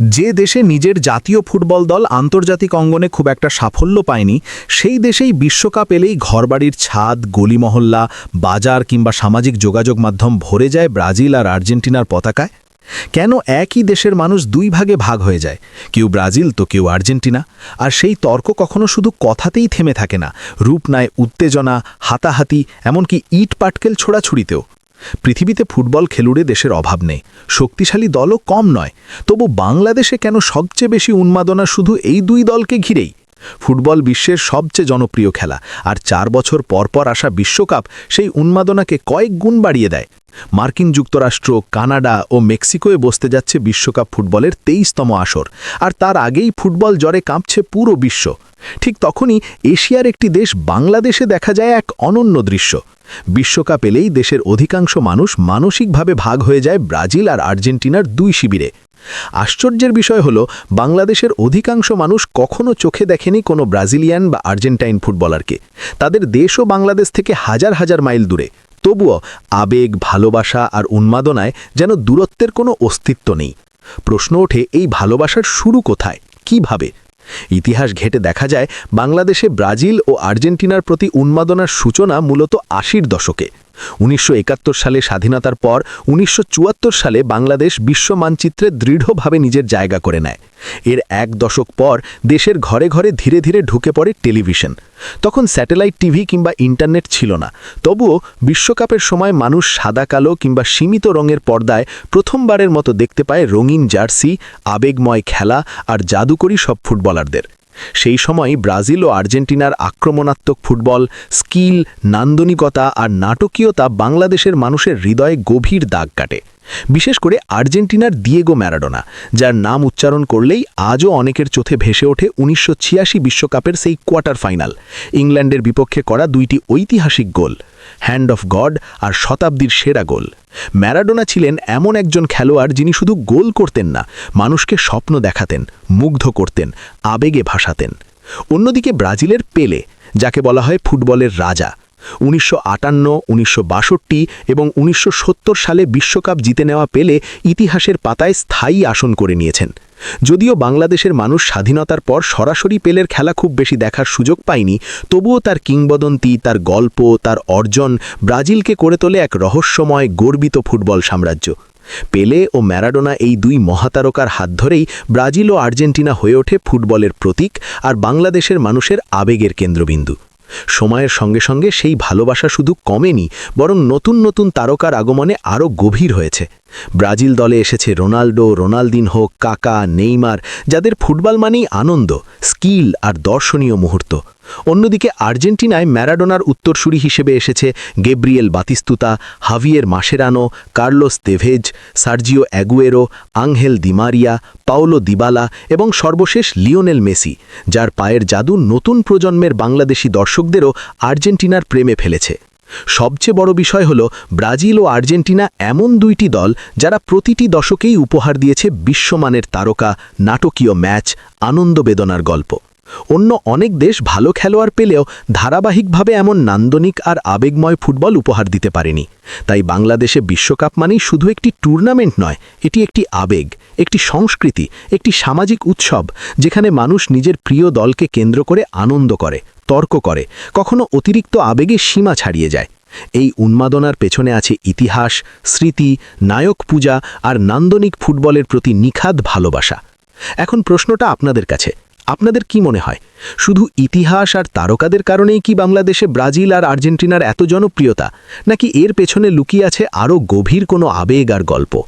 যে দেশে নিজের জাতীয় ফুটবল দল আন্তর্জাতিক অঙ্গনে খুব একটা সাফল্য পায়নি, সেই দেশেই বিশ্বকাপ এলেই ঘরবাড়ির ছাদ, গলিমহল্লা, বাজার কিংবা সামাজিক যোগাযোগ মাধ্যম ভরে যায় ব্রাজিল আর আর্জেন্টিনার পতাকায়? কেন একই দেশের মানুষ দুই ভাগে ভাগ হয়ে যায়? কেউ ব্রাজিল, তো কেউ আর্জেন্টিনা। আর সেই তর্ক কখনো শুধু কথাতেই থেমে থাকে না, রূপ নেয় উত্তেজনা, হাতাহাতি, এমনকি ইট পাটকেল ছোড়াছুড়িতেও। পৃথিবীতে ফুটবল খেলুড়ে দেশের অভাব নেই। শক্তিশালী দলও কম নয়। তবু বাংলাদেশে কেন সবচেয়ে বেশি উন্মাদনা শুধু এই দুই দলকে ঘিরেই? ফুটবল বিশ্বের সবচেয়ে জনপ্রিয় খেলা। আর চার বছর পরপর আসা বিশ্বকাপ সেই উন্মাদনাকে কয়েক গুণ বাড়িয়ে দেয়। মার্কিন যুক্তরাষ্ট্র, কানাডা ও মেক্সিকোয় বসতে যাচ্ছে বিশ্বকাপ ফুটবলের তেইশতম আসর। আর তার আগেই ফুটবল জ্বরে কাঁপছে পুরো বিশ্ব। ঠিক তখনই এশিয়ার একটি দেশ বাংলাদেশে দেখা যায় এক অনন্য দৃশ্য। বিশ্বকাপ এলেই দেশের অধিকাংশ মানুষ মানসিকভাবে ভাগ হয়ে যায় ব্রাজিল আর আর্জেন্টিনার দুই শিবিরে। আশ্চর্যের বিষয় হল, বাংলাদেশের অধিকাংশ মানুষ কখনো চোখে দেখেনি কোনো ব্রাজিলিয়ান বা আর্জেন্টাইন ফুটবলারকে। তাদের দেশও বাংলাদেশ থেকে হাজার হাজার মাইল দূরে। তবুও আবেগ, ভালোবাসা আর উন্মাদনায় যেন দূরত্বের কোনো অস্তিত্ব নেই। প্রশ্ন ওঠে, এই ভালোবাসার শুরু কোথায়? কীভাবে? ইতিহাস ঘেটে দেখা যায়, বাংলাদেশে ব্রাজিল ও আর্জেন্টিনার প্রতি উন্মাদনার সূচনা মূলত আশির দশকে। উনিশশো একাত্তর সালে স্বাধীনতার পর উনিশশো চুয়াত্তর সালে বাংলাদেশ বিশ্ব মানচিত্রে দৃঢ়ভাবে নিজের জায়গা করে নেয়। এর এক দশক পর দেশের ঘরে ঘরে ধীরে ধীরে ঢুকে পড়ে টেলিভিশন। তখন স্যাটেলাইট টিভি কিংবা ইন্টারনেট ছিল না। তবুও বিশ্বকাপের সময় মানুষ সাদা, কালো কিংবা সীমিত রঙের পর্দায় প্রথমবারের মতো দেখতে পায় রঙিন জার্সি, আবেগময় খেলা আর জাদুকরী সব ফুটবলারদের। সেই সময় ব্রাজিল ও আর্জেন্টিনার আক্রমণাত্মক ফুটবল, স্কিল, নান্দনিকতা আর নাটকীয়তা বাংলাদেশের মানুষের হৃদয়ে গভীর দাগ কাটে। বিশেষ করে আর্জেন্টিনার দিয়েগো ম্যারাডোনা যার নাম উচ্চারণ করলেই আজও অনেকের চোখে ভেসে ওঠে উনিশশো বিশ্বকাপের সেই কোয়ার্টার ফাইনাল, ইংল্যান্ডের বিপক্ষে করা দুইটি ঐতিহাসিক গোল হ্যান্ড অফ গড আর শতাব্দীর সেরা গোল। ম্যারাডোনা ছিলেন এমন একজন খেলোয়াড় যিনি শুধু গোল করতেন না, মানুষকে স্বপ্ন দেখাতেন, মুগ্ধ করতেন, আবেগে ভাসাতেন। অন্যদিকে ব্রাজিলের পেলে যাকে বলা হয় ফুটবলের রাজা উনিশশো আটান্ন, উনিশশো এবং উনিশশো সত্তর সালে বিশ্বকাপ জিতে নেওয়া পেলে ইতিহাসের পাতায় স্থায়ী আসন করে নিয়েছেন। যদিও বাংলাদেশের মানুষ স্বাধীনতার পর সরাসরি পেলের খেলা খুব বেশি দেখার সুযোগ পায়নি, তবুও তার কিংবদন্তি, তার গল্প, তার অর্জন ব্রাজিলকে করে তোলে এক রহস্যময়, গর্বিত ফুটবল সাম্রাজ্য। পেলে ও ম্যারাডোনা এই দুই মহাতারকার হাত ধরেই ব্রাজিল ও আর্জেন্টিনা হয়ে ওঠে ফুটবলের প্রতীক আর বাংলাদেশের মানুষের আবেগের কেন্দ্রবিন্দু। সময়ের সঙ্গে সঙ্গে সেই ভালোবাসা শুধু কমেনি, বরং নতুন নতুন তারকার আগমনে আরও গভীর হয়েছে। ব্রাজিল দলে এসেছে রোনাল্ডো রোনালদিনহো কাকা, নেইমার, যাদের ফুটবল মানেই আনন্দ, স্কিল আর দর্শনীয় মুহূর্ত। অন্যদিকে আর্জেন্টিনায় ম্যারাডোনার উত্তরসূরি হিসেবে এসেছে Gabriel Batistuta, Javier Mascherano, Carlos Tevez Sergio Aguero Angel Di Maria Paulo Dybala এবং সর্বশেষ লিওনেল মেসি, যার পায়ের জাদু নতুন প্রজন্মের বাংলাদেশি দর্শকদেরও আর্জেন্টিনার প্রেমে ফেলেছে। সবচেয়ে বড় বিষয় হল, ব্রাজিল ও আর্জেন্টিনা এমন দুইটি দল যারা প্রতিটি দশকেই উপহার দিয়েছে বিশ্বমানের তারকা, নাটকীয় ম্যাচ, আনন্দ বেদনার গল্প। অন্য অনেক দেশ ভালো খেলোয়াড় পেলেও ধারাবাহিকভাবে এমন নান্দনিক আর আবেগময় ফুটবল উপহার দিতে পারেনি। তাই বাংলাদেশে বিশ্বকাপ মানেই শুধু একটি টুর্নামেন্ট নয়, এটি একটি আবেগ, একটি সংস্কৃতি, একটি সামাজিক উৎসব, যেখানে মানুষ নিজের প্রিয় দলকে কেন্দ্র করে আনন্দ করে, তর্ক করে, কখনো অতিরিক্ত আবেগে সীমা ছাড়িয়ে যায়। এই উন্মাদনার পেছনে আছে ইতিহাস, স্মৃতি, নায়ক পূজা আর নান্দনিক ফুটবলের প্রতি নিখাদ ভালোবাসা। এখন প্রশ্নটা আপনাদের কাছে আপনাদের কি মনে হয়? শুধু ইতিহাস আর তারকাদের কারণেই কি বাংলাদেশে ব্রাজিল আর আর্জেন্টিনার এত জনপ্রিয়তা, নাকি এর পেছনে লুকিয়ে আছে আরও গভীর কোনো আবেগ আর গল্প?